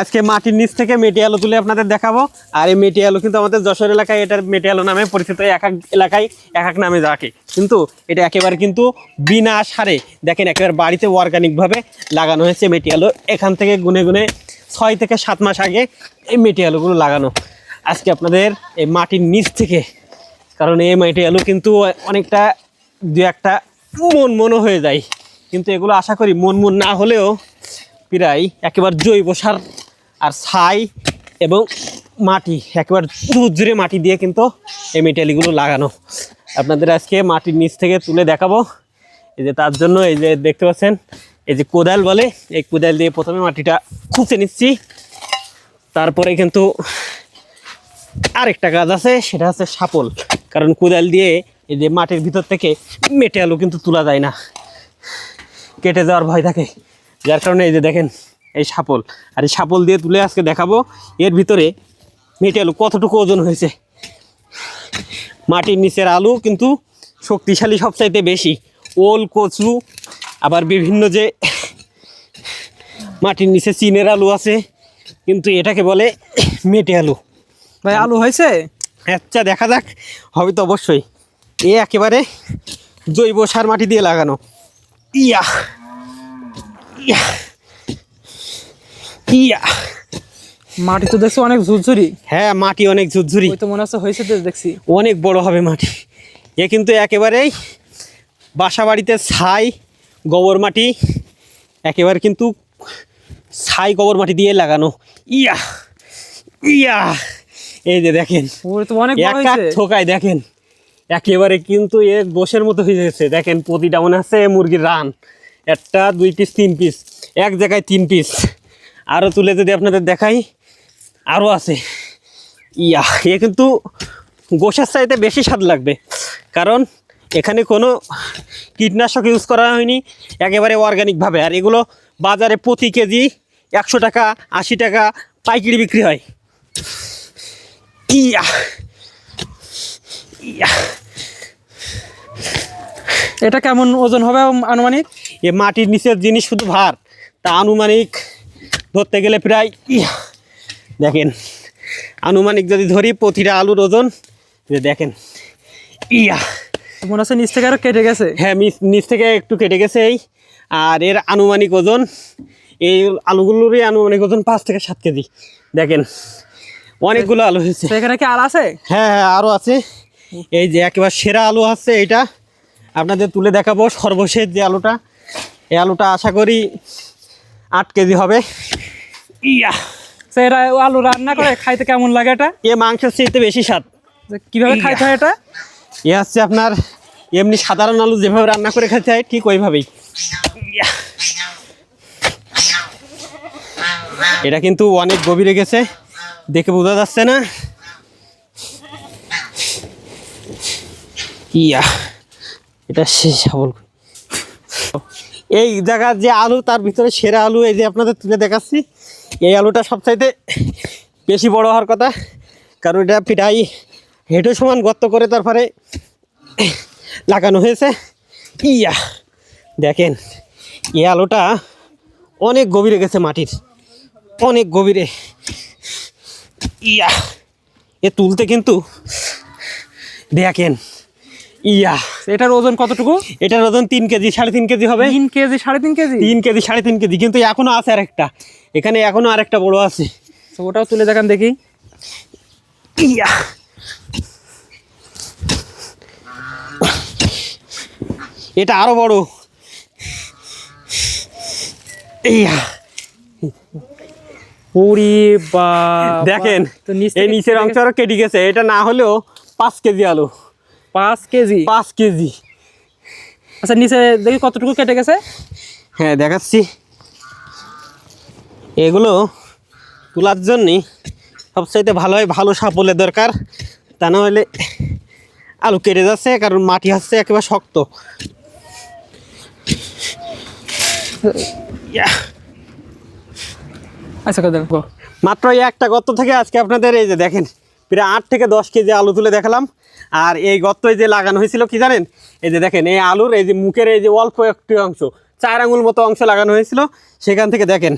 আজকে মাটির নিচ থেকে মেটি আলু তুলে আপনাদের দেখাবো। আর এই মেটি আলু কিন্তু আমাদের যশোর এলাকায় এটার মেটি আলু নামে পরিচিত এক এক এলাকায় এক এক নামে রাখে কিন্তু এটা একেবারে কিন্তু বিনা সারে, দেখেন একেবারে বাড়িতে অর্গানিকভাবে লাগানো হয়েছে মেটি আলু। এখান থেকে গুনে গুনে ছয় থেকে সাত মাস আগে এই মেটি আলুগুলো লাগানো। আজকে আপনাদের এই মাটির নিচ থেকে, কারণ এই মাটি আলু কিন্তু অনেকটা দু একটা মন মনও হয়ে যায়। কিন্তু এগুলো আশা করি মন মন না হলেও প্রায় একেবারে জৈব সার আর ছাই এবং মাটি, একেবারে জুরে মাটি দিয়ে কিন্তু এই মেটালিগুলো লাগানো। আপনাদের আজকে মাটির নিচ থেকে তুলে দেখাবো। এই যে তার জন্য এই যে দেখতে পাচ্ছেন, এই যে কোদাল বলে, এই কোদাল দিয়ে প্রথমে মাটিটা খুঁচে নিচ্ছি। তারপরে কিন্তু আরেকটা কাজ আছে, সেটা হচ্ছে সাপল কারণ কোদাল দিয়ে এই যে মাটির ভিতর থেকে মেটে আলু কিন্তু তোলা যায় না। কেটে যাওয়ার ভয় থাকে। যার কারণে এই যে দেখেন এই সাপল। আর এই সাপল দিয়ে তুলে আজকে দেখাবো এর ভিতরে মেটে আলু কতটুকু ওজন হয়েছে। মাটির নিচের আলু কিন্তু শক্তিশালী সবচাইতে বেশি। ওল কচু আবার বিভিন্ন যে মাটির নিচে চীনের আলু আছে কিন্তু এটাকে বলে মেটে আলু। ভাই আলু হয়েছে? আচ্ছা দেখা যাক। হবে তো অবশ্যই। এ একেবারে জৈব সার মাটি দিয়ে লাগানো। ইয়া ইয়া ইয়া। মাটি তো দেখছি অনেক ঝুরঝুরি। হ্যাঁ মাটি অনেক ঝুরঝুরি। তো মনে হচ্ছে হয়েছে তো দেখছি। অনেক বড় হবে মাটি। এ কিন্তু একেবারেই বাসা বাড়িতে ছাই গোবর মাটি একেবারে কিন্তু ছাই গোবর মাটি দিয়ে লাগানো। ইয়া ইয়া। এই যে দেখেন ওর তো অনেক বড় এক হয়েছে। দেখেন একেবারে কিন্তু এ গোসের মতো হয়ে গেছে। দেখেন প্রতিটা মনে আছে মুরগির রান। একটা দুই পিস তিন পিস এক জায়গায় তিন পিস আরও তুলে যদি আপনাদের দেখাই আরও আছে। ইয়া, এ কিন্তু গোশের চাইতে বেশি স্বাদ লাগবে। কারণ এখানে কোনো কীটনাশক ইউজ করা হয়নি, একেবারে অর্গানিকভাবে আর এগুলো বাজারে প্রতি কেজি একশো টাকা, আশি টাকা পাইকারি বিক্রি হয়। ইয়া ইয়া। এটা কেমন ওজন হবে আনুমানিক? এ মাটির নিচের জিনিস শুধু ভার, তা আনুমানিক ধরতে গেলে প্রায় ইয়া দেখেন আনুমানিক যদি ধরি প্রতিটা আলুর ওজন যে দেখেন ইয়া। মনে হচ্ছে নিচ থেকে আরও কেটে গেছে। হ্যাঁ নিচ থেকে একটু কেটে গেছে এই আর এর আনুমানিক ওজন এই আলুগুলোরই আনুমানিক ওজন পাঁচ থেকে সাত কেজি। দেখেন অনেকগুলো আলু হয়েছে। এখানে কি আল আছে? হ্যাঁ হ্যাঁ আরও আছে। এই যে একেবারে সেরা আলু আছে এইটা। আপনাদের তুলে দেখাবো সর্বশেষ যে আলুটা। এই আলুটা আশা করি আট কেজি হবে। ইয়া এটা আলু রান্না করে খাইতে কেমন লাগে এটা? এ মাংসের চাইতে বেশি স্বাদ। যে কীভাবে খাইতে হয় এটা? এ হচ্ছে আপনার এমনি সাধারণ আলু যেভাবে রান্না করে খেতে হয় ঠিক ওইভাবেই। এটা কিন্তু অনেক গভীরে গেছে দেখে বোঝা যাচ্ছে না। ইয়া। এটা শেষ বল এই জায়গার যে আলু, তার ভিতরে সেরা আলু এই যে আপনাদের তুলে দেখাচ্ছি। এই আলুটা সবচাইতে বেশি বড় হওয়ার কথা, কারণ এটা প্রায় হেঁটে সমান গর্ত করে তারপরে লাগানো হয়েছে। ইয়া, দেখেন, এই আলুটা অনেক গভীরে গেছে মাটির, অনেক গভীরে। ইয়া, এ তুলতে কিন্তু দেখেন ইয়া। এটার ওজন কতটুকু? এটার ওজন তিন কেজি সাড়ে তিন কেজি হবে। তিন কেজি সাড়ে তিন কেজি? তিন কেজি সাড়ে তিন কেজি কিন্তু এখনও আছে আরেকটা। এখানে এখনও আরেকটা বড় আছে। তো ওটাও তুলে দেখান দেখি। ইয়া। এটা আরও বড়। ইয়া। ওরে বা দেখেন এই নিচের অংশ আরও কেটে গেছে। এটা না হলেও পাঁচ কেজি আলু। পাঁচ কেজি? পাঁচ কেজি। আচ্ছা নিচে দেখি কতটুকু কেটে গেছে? হ্যাঁ দেখাচ্ছি। এগুলো তোলার জন্যে সবচাইতে ভালো হয় ভালো সাপলের দরকার। তা না হলে আলু কেটে যাচ্ছে কারণ মাটি হচ্ছে একেবারে শক্ত। আচ্ছা মাত্র এই একটা গর্ত থেকে আজকে আপনাদের এই যে দেখেন প্রায় আট থেকে দশ কেজি আলু তুলে দেখালাম। আর এই গর্তই যে লাগানো হয়েছিল কি জানেন? এই যে দেখেন, এই আলুর এই যে মুখের এই যে অল্প একটি অংশ, চার আঙুল মতো অংশ লাগানো হয়েছিল। সেখান থেকে দেখেন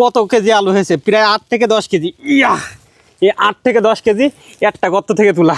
কত কেজি আলু হয়েছে, প্রায় আট থেকে দশ কেজি। ইয়া! এই আট থেকে দশ কেজি একটা গর্ত থেকে তোলা।